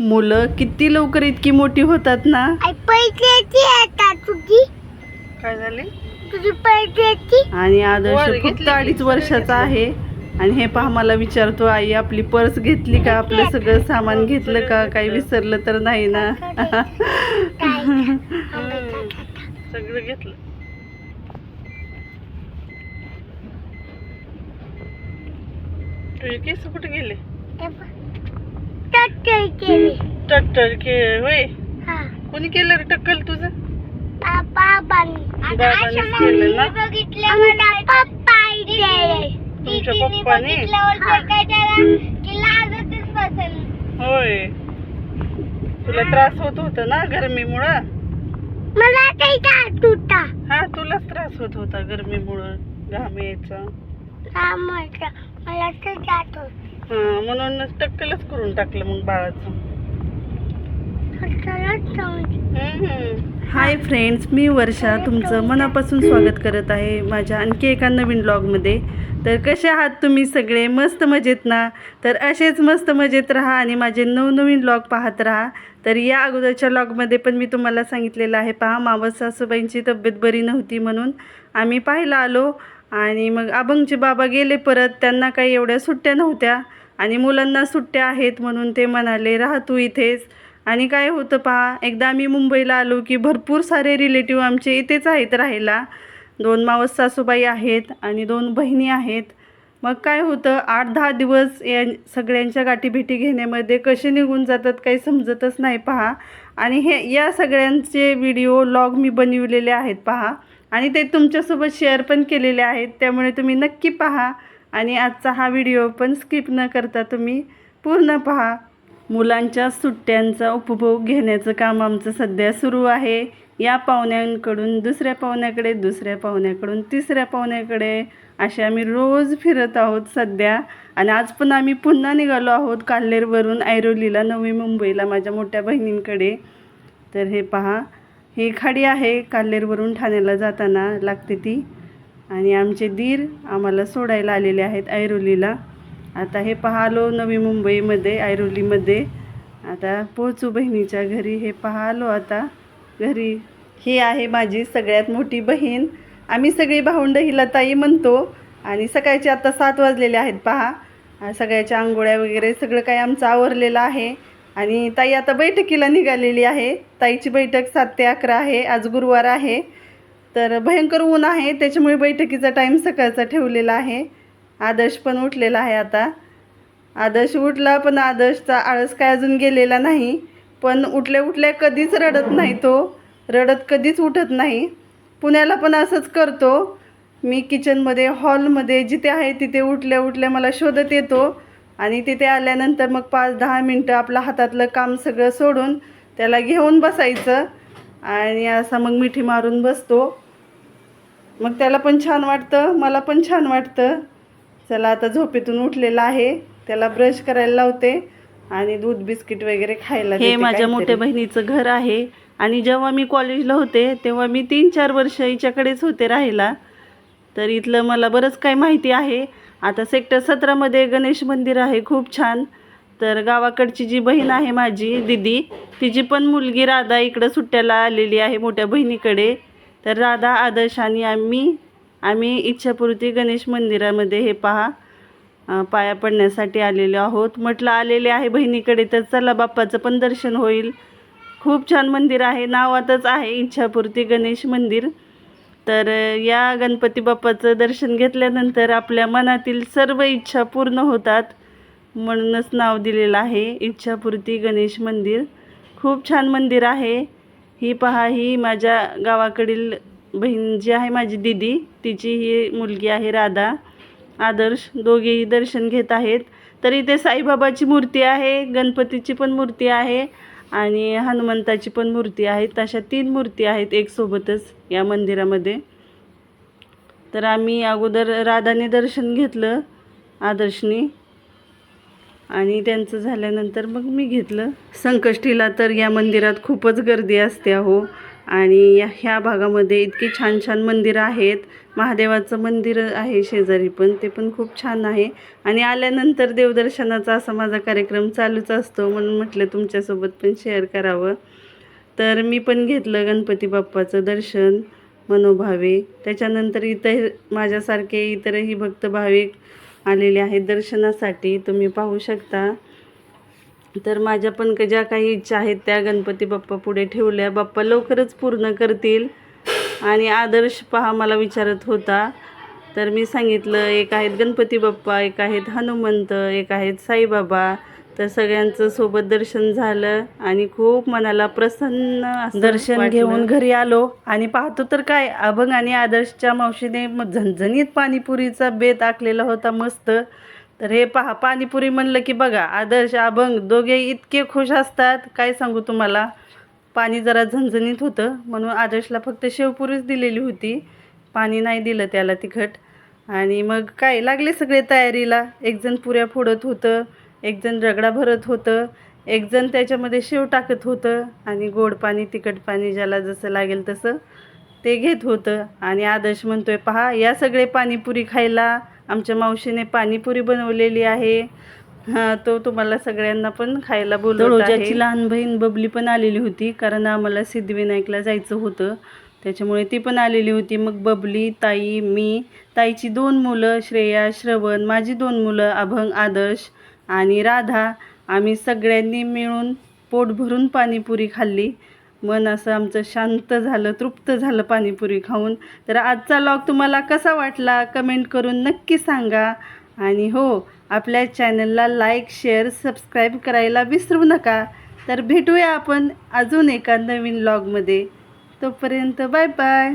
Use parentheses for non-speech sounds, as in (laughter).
मुलं किती लवकर इतकी मोठी होतात ना? आई पैशाची आता तुझी. काय झाले? तुझी पैशाची आणि आदर्श फक्त घेतली, अडीच वर्षाचा आहे. आणि हे पहा मला विचारतो आई आपली पर्स घेतली का? आपलं सगळं सामान घेतलं का? काही विसरलं तर नाही ना? (laughs) सगळं घेतलं. तुझे केस कुठे गेले? टट्टर केली. टट्टर के होय? हा. कोणी केलं रे टक्कल तुझं? बाबांनी. बाबांनीच केलं ना? तुमच्या पप्पाने? होय. तुला त्रास होत होता ना गरमीमुळं? मला काही का तुटा हा तुलाच त्रास होत होता गरमीमुळं घाम यायचा? मला तर जात होत. हा म्हणूनच टक्कलच करून टाकलं मग बाळाचं. हम्म. हाय फ्रेंड्स मी वर्षा तुमचं मनापासून स्वागत करत आहे माझ्या आणखी एका नवीन ब्लॉगमध्ये तर कसे आहात तुम्ही सगळे? मस्त मजेत ना? तर असेच मस्त मजेत राहा आणि माझे नवनवीन ब्लॉग पाहत राहा. तर या अगोदरच्या ब्लॉगमध्ये पण मी तुम्हाला सांगितलेलं आहे पहा मावस सासूबाईंची तब्येत बरी नव्हती म्हणून आम्ही पाहायला आलो. आणि मग अभंगचे बाबा गेले परत त्यांना काही एवढ्या सुट्ट्या नव्हत्या. आणि मुलांना सुट्ट्या आहेत म्हणून ते म्हणाले राहा तू इथेच. आणि काय होतं पहा एकदा आम्ही मुंबईला आलो की भरपूर सारे रिलेटिव्ह आमचे इथेच आहेत राहायला. दोन मावस सासूबाई आहेत आणि दोन बहिणी आहेत. मग काय होतं आठ दहा दिवस या सगळ्यांच्या गाठीभेटी घेण्यामध्ये कसे निघून जातात काही समजतच नाही पहा. आणि हे या सगळ्यांचे व्हिडिओ लॉग मी बनविलेले आहेत पहा. आणि ते तुमच्यासोबत शेअर पण केलेले आहेत त्यामुळे तुम्ही नक्की पहा. आणि आजचा हा व्हिडिओ पण स्किप न करता तुम्ही पूर्ण पहा. मुलांच्या सुट्ट्यांचा उपभोग घेण्याचं काम आमचं सध्या सुरू आहे. या पाहुण्यांकडून दुसऱ्या पाहुण्याकडे दुसऱ्या पाहुण्याकडून तिसऱ्या पाहुण्याकडे असे आम्ही रोज फिरत आहोत सध्या. आणि आज पण आम्ही पुन्हा निघालो आहोत काल्हेरवरून ऐरोलीला नवी मुंबईला माझ्या मोठ्या बहिणींकडे. तर हे पहा ही खाडी आहे काल्हेरवरून ठाण्याला जाताना लागते ती. आणि आमचे दीर आम्हाला सोडायला आलेले आहेत ऐरोलीला. आता हे पाहालो नवी मुंबईमध्ये ऐरोलीमध्ये. आता पोहोचू बहिणीच्या घरी हे पाहालो आता घरी. ही आहे माझी सगळ्यात मोठी बहीण. आम्ही सगळी भावंड हिला ताई म्हणतो. आणि सकाळचे आता सात वाजलेले आहेत पहा. सगळ्याच्या आंघोळ्या वगैरे सगळं काही आमचं आवरलेलं आहे. आणि ताई आता बैठकीला निघालेली आहे. ताईची बैठक सात ते अकरा आहे. आज गुरुवार आहे. तर भयंकर ऊन आहे त्याच्यामुळे बैठकीचा टाईम सकाळचा ठेवलेला आहे. आदर्श पण उठलेला आहे आता. आदर्श उठला पण आदर्शचा आळस काय अजून गेलेला नाही. पण उठल्या उठल्या कधीच रडत नाही तो. रडत कधीच उठत नाही. पुण्याला पण असंच करतो. मी किचनमध्ये हॉलमध्ये जिथे आहे तिथे उठल्या उठल्या मला शोधत येतो. आणि तिथे आल्यानंतर मग पाच दहा मिनटं आपलं हातातलं काम सगळं सोडून त्याला घेऊन बसायचं. आणि असा मग मिठी मारून बसतो. मग त्याला पण छान वाटतं मला पण छान वाटतं. चला आता झोपेतून उठलेला आहे त्याला ब्रश करायला लावते आणि दूध बिस्किट वगैरे खायला हे माझ्या मोठ्या बहिणीचं घर आहे आणि जेव्हा मी कॉलेजला होते तेव्हा मी तीन चार वर्ष हिच्याकडेच होते राहायला. तर इथलं मला बरंच काही माहिती आहे. आता सेक्टर सतरामध्ये गणेश मंदिर आहे खूप छान. तर गावाकडची जी बहीण आहे माझी दिदी तिची पण मुलगी राधा इकडं सुट्ट्याला आलेली आहे मोठ्या बहिणीकडे. तर राधा आदर्श आणि आम्ही आम्ही इच्छापूर्ती गणेश मंदिरामध्ये हे पहा पाया पडण्यासाठी आलेलो आहोत. म्हटलं आलेले आहे बहिणीकडे तर चला बाप्पाचं पण दर्शन होईल. खूप छान मंदिर आहे नावातच आहे इच्छापूर्ती गणेश मंदिर. तर या गणपती बाप्पाचं दर्शन घेतल्यानंतर आपल्या मनातील सर्व इच्छा पूर्ण होतात. म्हणूनच नाव दिलेलं आहे इच्छापूर्ती गणेश मंदिर. खूप छान मंदिर आहे. ही पहा ही माझ्या गावाकडील बहीण जी आहे माझी दिदी तिची ही मुलगी आहे राधा. आदर्श दोघेही दर्शन घेत आहेत. तर इथे साईबाबाची मूर्ती आहे गणपतीची पण मूर्ती आहे आणि हनुमंताची पण मूर्ती आहे. तशा तीन मूर्ती आहेत एक सोबतच या मंदिरामध्ये. तर आम्ही अगोदर राधाने दर्शन घेतलं आदर्शनी. आणि त्यांचं झाल्यानंतर मग मी घेतलं. संकष्टीला तर या मंदिरात खूपच गर्दी असते अहो. आणि या- ह्या भागामध्ये इतकी छान छान मंदिरं आहेत. महादेवाचं मंदिर आहे शेजारी पण ते पण खूप छान आहे. आणि आल्यानंतर देवदर्शनाचा असा माझा कार्यक्रम चालूच असतो म्हणून म्हटलं तुमच्यासोबत पण शेअर करावं. तर मी पण घेतलं गणपती बाप्पाचं दर्शन मनोभावे. त्याच्यानंतर इतर माझ्यासारखे इतरही भक्त भाविक आलेले आहेत दर्शनासाठी तुम्ही पाहू शकता. तर माझ्या पण क- ज्या काही इच्छा आहेत त्या गणपती बाप्पा पुढे ठेवल्या. बाप्पा लवकरच पूर्ण करतील. आणि आदर्श पहा मला विचारत होता. तर मी सांगितलं एक आहेत गणपती बाप्पा एक आहेत हनुमंत एक आहेत साईबाबा. तर सगळ्यांचं सोबत दर्शन झालं आणि खूप मनाला प्रसन्न दर्शन. घेऊन घरी आलो आणि पाहतो तर काय अभंग आणि आदर्शच्या मावशीने मग झणझणीत पाणीपुरीचा बेत आखलेला होता मस्त. तर हे पहा पाणीपुरी म्हणलं की बघा आदर्श अभंग दोघे इतके खुश असतात. काय सांगू तुम्हाला? पाणी जरा झणझणीत होतं म्हणून आदर्शला फक्त शेवपुरीच दिलेली होती. पाणी नाही दिलं त्याला तिखट. आणि मग काय लागले सगळे तयारीला. एकजण पुऱ्या फोडत होतं. एकजण रगडा भरत होतं एकजण त्याच्यामध्ये शेव टाकत होतं आणि गोड पाणी तिखट पाणी ज्याला जसं लागेल तसं ते घेत होतं. आणि आदर्श म्हणतोय पहा या सगळे पाणीपुरी खायला आमच्या मावशीने पाणीपुरी बनवलेली आहे. हां तो तुम्हाला सगळ्यांना पण खायला बोलवत आहे. लहान बहीण बबली पण आलेली होती कारण आम्हाला सिद्धिविनायकला जायचं होतं. त्याच्यामुळे ती पण आलेली होती. मग बबली ताई मी ताईची दोन मुलं श्रेया श्रवण माझी दोन मुलं अभंग आदर्श आणि राधा आम्ही सगळ्यांनी मिळून पोट भरून पाणीपुरी खाल्ली. मन असं आमचं शांत झालं तृप्त झालं पाणीपुरी खाऊन. तर आजचा लॉग तुम्हाला कसा वाटला कमेंट करून नक्की सांगा. आणि हो आपल्या चॅनलला लाईक शेअर सबस्क्राईब करायला विसरू नका. तर भेटूया आपण अजून एका नवीन लॉगमध्ये तोपर्यंत बाय बाय